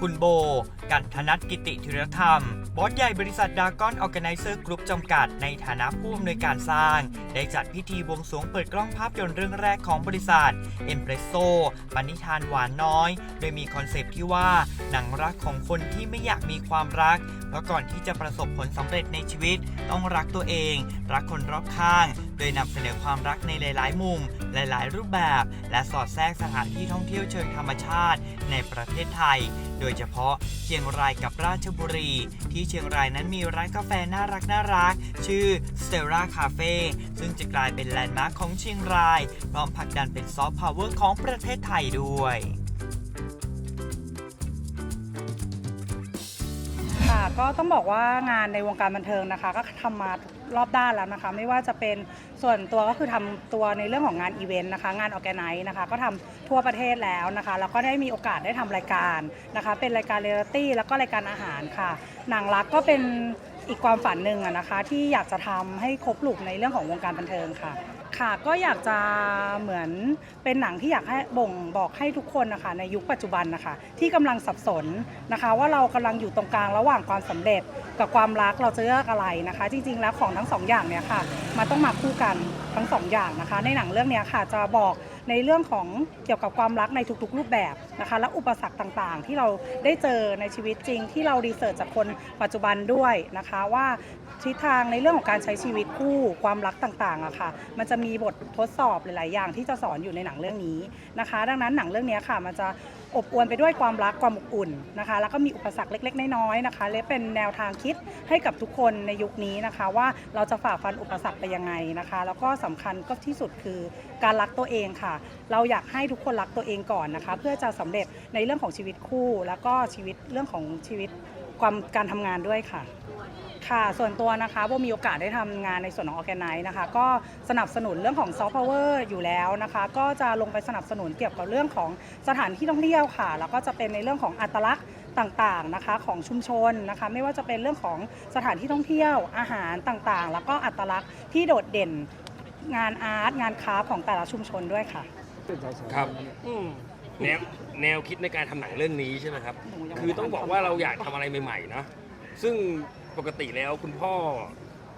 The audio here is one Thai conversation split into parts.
คุณโบ กันธนัทกิติธิรธรรม บอสใหญ่บริษัทดากอนออแกไนเซอร์กรุ๊ปจำกัด ในฐานะผู้อำนวยการสร้าง ได้จัดพิธีบวงสรวงเปิดกล้องภาพยนตร์เรื่องแรกของบริษัทเอ็มเพรสโซปณิธานหวานน้อย โดยมีคอนเซปต์ที่ว่า หนังรักของคนที่ไม่อยากมีความรัก เพราะก่อนที่จะประสบผลสำเร็จในชีวิต ต้องรักตัวเอง รักคนรอบข้าง โดยนำเสนอความรักในหลาย ๆ มุม หลาย ๆ รูปแบบ และสอดแทรกสถานที่ท่องเที่ยวเชิงธรรมชาติ ในประเทศไทย โดยเฉพาะเชียงรายกับราชบุรี ที่เชียงรายนั้นมีร้านกาแฟน่ารักน่ารัก ชื่อ Stella Cafe ซึ่งจะกลายเป็นแลนด์มาร์คของเชียงราย พร้อมผลักดันเป็นซอฟต์พาวเวอร์ของประเทศไทยด้วยค่ะก็ต้องบอกว่างานในวงการบันเทิงนะคะ ก็ทำมา รอบด้านแล้วนะคะ ไม่ว่าจะเป็นส่วนตัวก็คือทำตัวในเรื่องของงานอีเวนต์นะคะงานออแกไนซ์นะคะก็ทำทั่วประเทศแล้วนะคะแล้วก็ได้มีโอกาสได้ทำรายการนะคะ เป็นรายการเรียลลิตี้แล้วก็รายการอาหารค่ะหนังรักก็เป็นอีกความฝันหนึ่งนะคะ ที่อยากจะทำให้ครบลูกในเรื่องของวงการบันเทิงค่ะ ค่ะก็อยากจะเหมือนเป็นหนังที่อยากให้บ่งบอกให้ทุกคนนะคะในยุคปัจจุบันนะคะที่กำลังสับสนนะคะ ว่าเรากำลังอยู่ตรงกลางระหว่างความสำเร็จกับความรักเราจะเลือกอะไรนะคะ จริง ๆ แล้วของทั้งสองอย่างเนี่ยค่ะมันต้องมาคู่กันทั้งสองอย่างนะคะ ในหนังเรื่องนี้ค่ะจะบอก ในเรื่องของเกี่ยวกับความรักในทุกๆ รูปแบบนะคะ และอุปสรรคต่างๆ ที่เราได้เจอในชีวิตจริง ที่เรารีเสิร์ชจากคนปัจจุบันด้วยนะคะว่าทิศทางในเรื่องของการใช้ชีวิตคู่ความรักต่างๆอะค่ะ มันจะมีบททดสอบหลายๆอย่างที่จะสอนอยู่ในหนังเรื่องนี้นะคะ ดังนั้นหนังเรื่องนี้ค่ะมันจะ อบอวลไปด้วยความรักความอบอุ่นนะคะ แล้วก็มีอุปสรรคเล็ก ๆ น้อยๆนะคะและเป็นแนวทางคิดให้กับทุกคนในยุคนี้นะคะ ว่าเราจะฝ่าฟันอุปสรรคไปยังไงนะคะ แล้วก็สำคัญก็ที่สุดคือการรักตัวเองค่ะ เราอยากให้ทุกคนรักตัวเองก่อนนะคะ เพื่อจะสำเร็จในเรื่องของชีวิตคู่ แล้วก็ชีวิตเรื่องของชีวิตความการทำงานด้วยค่ะ ค่ะ ส่วนตัวนะคะโบมีโอกาสได้ทำงานในส่วนของออแกไนนะคะ ก็สนับสนุนเรื่องของซอฟต์พาวเวอร์อยู่แล้วนะคะ ก็จะลงไปสนับสนุนเกี่ยวกับเรื่องของสถานที่ท่องเที่ยวค่ะ แล้วก็จะเป็นในเรื่องของอัตลักษณ์ต่างๆนะคะของชุมชนนะคะ ไม่ว่าจะเป็นเรื่องของสถานที่ท่องเที่ยวอาหารต่างๆ แล้วก็อัตลักษณ์ที่โดดเด่นงานอาร์ตงานคราฟต์ของแต่ละชุมชนด้วยค่ะ ครับแนวแนวคิดในการทำหนังเรื่องนี้ใช่ไหมครับคือต้องบอกว่าเราอยากทำอะไรใหม่ๆนะซึ่ง ปกติแล้วคุณพ่อ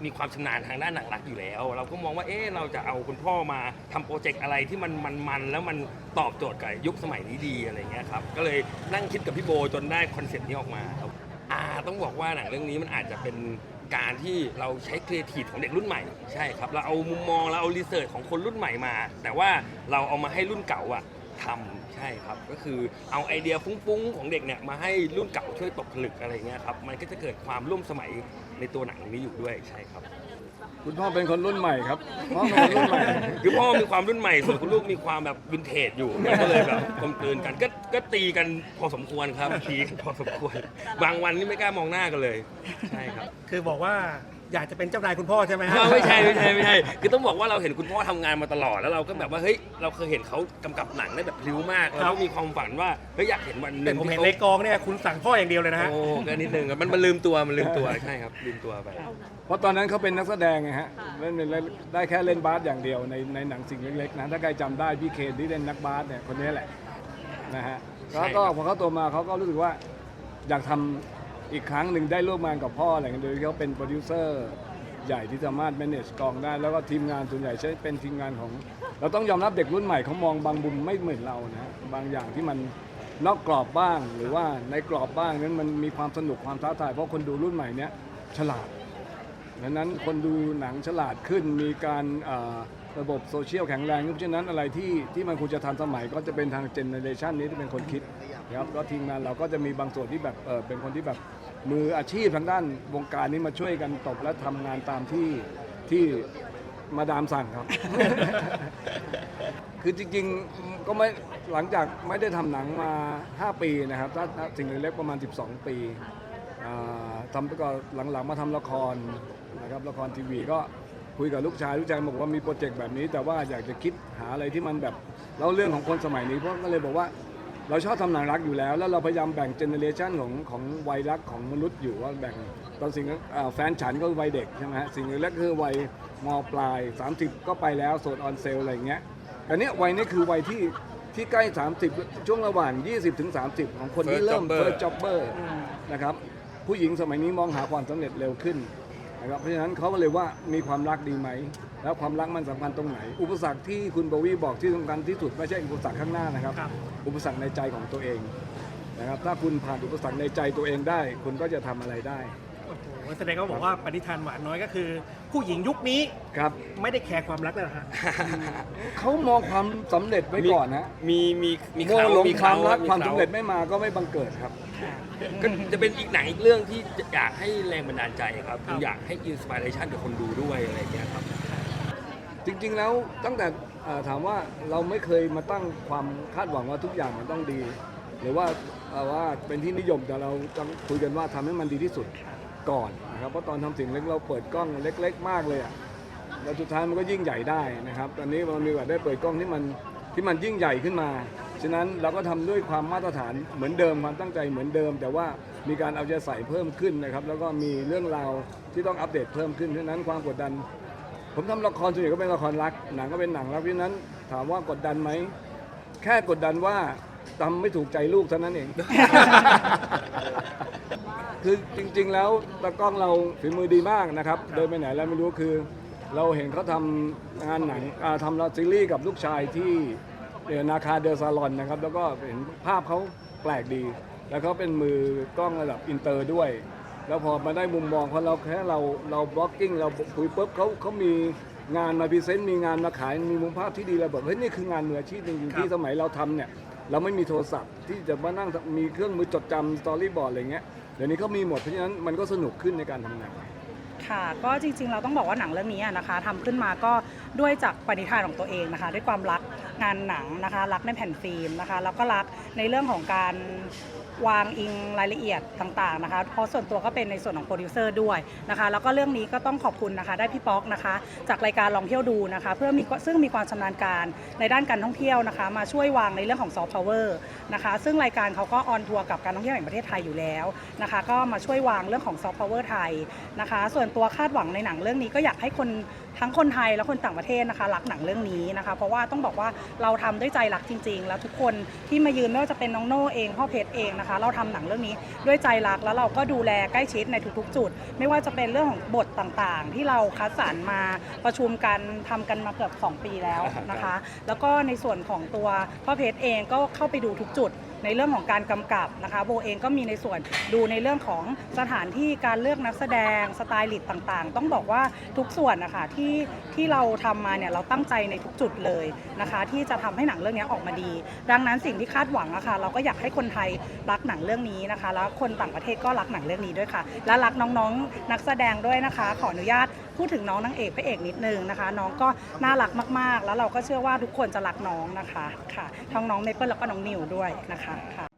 มีความชำนาญทางด้านหนังรักอยู่แล้ว เราก็มองว่าเอ๊ะเราจะเอาคุณพ่อมาทำโปรเจกต์อะไรที่มันมันๆแล้วมันตอบโจทย์กับยุคสมัยนี้ดีอะไรเงี้ยครับก็เลยนั่งคิดกับพี่โบจนได้คอนเซ็ปต์นี้ออกมาครับอ่าต้องบอกว่าหนังเรื่องนี้มันอาจจะเป็นการที่เราใช้ครีเอทีฟของเด็กรุ่นใหม่ใช่ครับเราเอามุมมองเราเอารีเสิร์ชของคนรุ่นใหม่มา แต่ว่าเราเอามาให้รุ่นเก่าอะ ทำใช่ครับ ก็คือเอาไอเดียฟุ้งๆ ของเด็กเนี่ยมาให้รุ่นเก่าช่วยตกผลึกอะไรเงี้ยครับมันก็จะเกิดความร่วมสมัยในตัวหนังนี้อยู่ด้วยใช่ครับ คุณพ่อเป็นคนรุ่นใหม่ครับพ่อเป็นคนรุ่นใหม่ คือพ่อมีความรุ่นใหม่ส่วนคุณลูกมีความแบบวินเทจอยู่มันก็เลยแบบกลมกลืนกันก็ก็ตีกันพอสมควรครับตีกันพอสมควร บางวันนี่ไม่กล้ามองหน้ากันเลย ใช่ครับ คือบอกว่า อยากจะเป็นเจ้านายคุณพ่อใช่ไหมฮะอ้าวไม่ใช่ไม่ใช่ไม่ใช่คือต้องบอกว่าเราเห็นคุณพ่อทำงานมาตลอดแล้วเราก็แบบว่าเฮ้ยเราเคยเห็นเขากำกับหนังได้แบบพลิ้วมากเราก็มีความฝันว่าเฮ้ยอยากเห็นวันหแต่นึ่งผมเห็นที่ในเขากองเนี่ยคุณสั่งพ่ออย่างเดียวเลยนะฮะ โอ้ก็นิดนึงอะมันมันลืมตัวมันลืมตัวใช่ครับลืมตัวไป เพราะตอนนั้นเขาเป็นนักแสดงไงฮะเล่นเล่นได้แค่เล่นบาสอย่างเดียวในในหนังสิ่งเล็กๆนะถ้าใครจำได้พี่เคนที่เล่นนักบาสเนี่ยคนนี้แหละนะฮะใช่แล้วก็ครับ พอเขาโตมาเขาก็รู้สึกว่าอยากทำ อีกครั้งหนึ่งได้ร่วมงานกับพ่ออะไรเงี้ยโดยที่เขาเป็นโปรดิวเซอร์ใหญ่ที่สามารถ manage กองได้ แล้วก็ทีมงานส่วนใหญ่ใช้เป็นทีมงานของ เราต้องยอมรับเด็กรุ่นใหม่เขามองบางมุมไม่เหมือนเรานะบางอย่างที่มันนอกกรอบบ้างหรือว่าในกรอบบ้างนั้นมันมีความสนุกความท้าทายเพราะคนดูรุ่นใหม่เนี้ยฉลาดดังนั้นคนดูหนังฉลาดขึ้นมีการเอ่อ ระบบโซเชียลแข็งแรงเพราะฉะนั้นอะไรที่ที่มันควรจะทันสมัยก็จะเป็นทางเจเนเรชันนี้ที่เป็นคนคิดนะครับก็ทีมงานเราก็จะมีบางส่วนที่แบบเออเป็นคนที่แบบมืออาชีพทางด้านวงการนี้มาช่วยกันตบและทำงานตามที่ที่มาดามสั่งครับ คือจริงๆก็ไม่หลังจากไม่ได้ทำหนังมา 5 ปีนะครับถ้าถ้าสิ่งเล็กๆประมาณ 12 ปีอ่าทำก็หลังๆมาทำละครนะครับละครทีวีก็ คุยกับลูกชายลูกชายบอกว่ามีโปรเจกต์แบบนี้ แต่ว่าอยากจะคิดหาอะไรที่มันแบบเล่าเรื่องของคนสมัยนี้เพราะก็เลยบอกว่าเราชอบทำหนังรักอยู่แล้ว แล้วเราพยายามแบ่งเจเนเรชันของของวัยรักของมนุษย์อยู่ว่าแบ่งตอนสิ่งอ่าแฟนฉันก็วัยเด็กใช่ไหมฮะสิ่งแรกคือวัยมปลาย 30 ก็ไปแล้วโสดออนเซลอะไรอย่างเงี้ยแต่เนี้ยวัยนี้คือวัยที่ที่ใกล้ 30 ช่วงระหว่าง 20ถึง30 ของคนที่ First เริ่ม jobber first jobber นะครับผู้หญิงสมัยนี้มองหาความสำเร็จเร็วขึ้น นะครับเพราะฉะนั้นเขาก็เลยว่ามีความรักดีไหม แล้วความรักมันสำคัญตรงไหน อุปสรรคที่คุณโบวี่บอกที่สำคัญที่สุดไม่ใช่อุปสรรคข้างหน้านะครับ ครับ อุปสรรคในใจของตัวเองนะครับถ้าคุณผ่านอุปสรรคในใจตัวเองได้ คุณก็จะทำอะไรได้โอ้โหแสดงก็บอกว่าปณิธานหวานน้อยก็คือ ผู้หญิงยุคนี้ครับ ไม่ได้แคร์ความรักแล้วนะฮะ เขามองความสำเร็จไว้ก่อนนะมีมีมีโม่เขาหลงมีความรักมีความขสำเร็จไม่มาก็ไม่บังเกิดครับ ก็จะเป็นอีกหนังอีกเรื่องที่อยากให้แรงบันดาลใจครับครับอยากให้อินสปิเรชันกับคนดูด้วยอะไรอย่างเงี้ยครับ จริงๆแล้วตั้งแต่เอ่อถามว่าเราไม่เคยมาตั้งความคาดหวังว่าทุกอย่างมันต้องดี หรือว่าเอ่อว่าเป็นที่นิยมแต่เราต้องคุยกันว่าทำให้มันดีที่สุดก่อนนะครับเพราะตอนทำสิ่งเล็กเราเปิดกล้องเล็ก ๆ มากเลยอะแล้วสุดท้ายมันก็ยิ่งใหญ่ได้นะครับ ตอนนี้เรามีโอกาสได้เปิดกล้องที่มันที่มันยิ่งใหญ่ขึ้นมา ฉะนั้นเราก็ทำด้วยความมาตรฐานเหมือนเดิมความตั้งใจเหมือนเดิม แต่ว่ามีการเอาใจใส่เพิ่มขึ้นนะครับ แล้วก็มีเรื่องราวที่ต้องอัปเดตเพิ่มขึ้นฉะนั้นความกดดัน ผมทำละครส่วนใหญ่ก็เป็นละครรัก หนังก็เป็นหนังรักเพราะฉะนั้นถามว่ากดดันไหมแค่กดดันว่าทำไม่ถูกใจลูกเท่านั้นเอง คือจริง ๆ แล้วตากล้องเราฝีมือดีมากนะครับเดินไปไหนแล้วไม่รู้คือ เราเห็นเขาทำงานหนังทำละซีรีส์กับลูกชายที่ เอ่อนาคาเดลซาลอนนะครับ แล้วก็เห็นภาพเขาแปลกดี แล้วเขาเป็นมือกล้องระดับอินเตอร์ด้วย แล้วพอมาได้มุมมองเพราะเราแค่เราเราบล็อกกิ้งเราคุยปุ๊บเขาเขามีงานมาพรีเซนต์มีงานมาขายมีมุมภาพที่ดีเราบอกเฮ้ยนี่คืองานมืออาชีพจริงๆที่สมัยเราทำเนี่ยเราไม่มีโทรศัพท์ที่จะมานั่งมีเครื่องมือจดจำสตอรี่บอร์ดอะไรเงี้ยเดี๋ยวนี้เขามีหมดเพราะฉะนั้นมันก็สนุกขึ้นในการทำงาน ค่ะก็จริงๆ เราต้องบอกว่าหนังเรื่องนี้อะนะคะทำขึ้นมาก็ด้วยจากปณิธานของตัวเองนะคะ ด้วยความรัก งานหนังนะคะรักในแผ่นฟิล์มนะคะแล้วก็รักในเรื่องของการวางอิงรายละเอียดต่างๆนะคะ เพราะส่วนตัวก็เป็นในส่วนของโปรดิวเซอร์ด้วยนะคะ แล้วก็เรื่องนี้ก็ต้องขอบคุณนะคะ ได้พี่ป๊อกนะคะ จากรายการลองเที่ยวดูนะคะ เพื่อมีซึ่งมีความชำนาญการในด้านการท่องเที่ยวนะคะ มาช่วยวางในเรื่องของซอฟต์พาวเวอร์นะคะ ซึ่งรายการเขาก็ออนทัวร์กับการท่องเที่ยวแห่งประเทศไทยอยู่แล้วนะคะ ก็มาช่วยวางเรื่องของซอฟต์พาวเวอร์ไทยนะคะ ส่วนตัวคาดหวังในหนังเรื่องนี้ก็อยากให้คนทั้งคนไทยและคนต่างประเทศนะคะ รักหนังเรื่องนี้นะคะ เพราะว่าต้องบอกว่าเราทำด้วยใจรักจริง ๆ แล้วทุกคนที่มายืนไม่ว่าจะเป็นน้องโน่เองพ่อเพชรเองนะคะ เราทำหนังเรื่องนี้ด้วยใจรักแล้วเราก็ดูแลใกล้ชิดในทุกๆ จุด ไม่ว่าจะเป็นเรื่องของบทต่างๆ ที่เราคัดสรรมาประชุมกันทำกันมาเกือบ2 ปีแล้วนะคะ แล้วก็ในส่วนของตัวพ่อเพชรเองก็เข้าไปดูทุกจุด ในเรื่องของการกำกับนะคะโบเองก็มีในส่วนดูในเรื่องของสถานที่การเลือกนักแสดงสไตลิสต์ต่างๆ ต้องบอกว่าทุกส่วนนะคะที่ที่เราทำมาเนี่ยเราตั้งใจในทุกจุดเลยนะคะที่จะทำให้หนังเรื่องนี้ออกมาดี ดังนั้นสิ่งที่คาดหวังอะค่ะเราก็อยากให้คนไทยรักหนังเรื่องนี้นะคะ แล้วคนต่างประเทศก็รักหนังเรื่องนี้ด้วยค่ะ และรักน้องๆนักแสดงด้วยนะคะ ขออนุญาตพูดถึงน้องนางเอกพระเอกนิดนึงนะคะ น้องก็น่ารักมากๆ แล้วเราก็เชื่อว่าทุกคนจะรักน้องนะคะค่ะทั้งน้องเมเปิลแล้วก็น้องนิวด้วยนะคะค่ะ